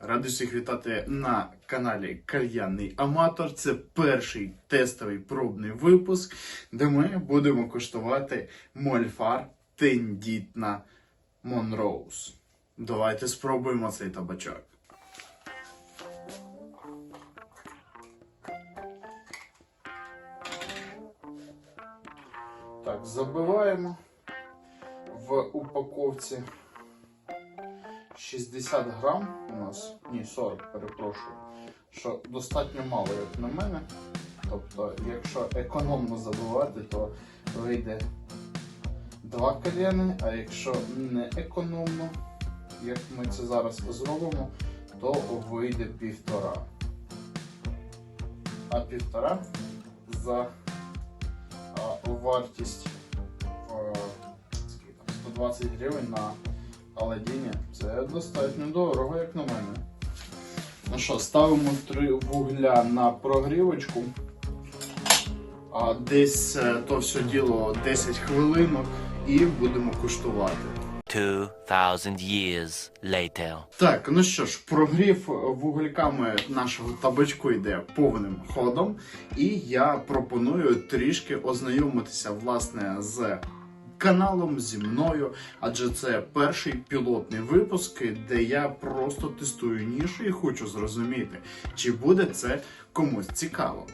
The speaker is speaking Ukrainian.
Радий всіх вітати на каналі Кальянний Аматор. Це перший тестовий пробний випуск, де ми будемо коштувати мольфар тендітна Монроуз. Давайте спробуємо цей табачок. Так, забиваємо в упаковці 60 грам у нас, ні, 40, перепрошую, що достатньо мало, як на мене. Тобто, якщо економно забивати, то вийде 2 кальяни, а якщо не економно, як ми це зараз зробимо, то вийде півтора. А півтора за а, вартість е, там, 120 гривень на Аладдіні. Це достатньо дорого, як на мене. Ну що, ставимо три вугля на прогрівочку. А десь е, то все діло 10 хвилинок і будемо куштувати. 2,000 years later. Так, ну що ж, прогрів вугляками нашого табачку йде повним ходом, і я пропоную трішки ознайомитися власне з каналом зі мною, адже це перший пілотний випуск, де я просто тестую нішу і хочу зрозуміти, чи буде це комусь цікаво.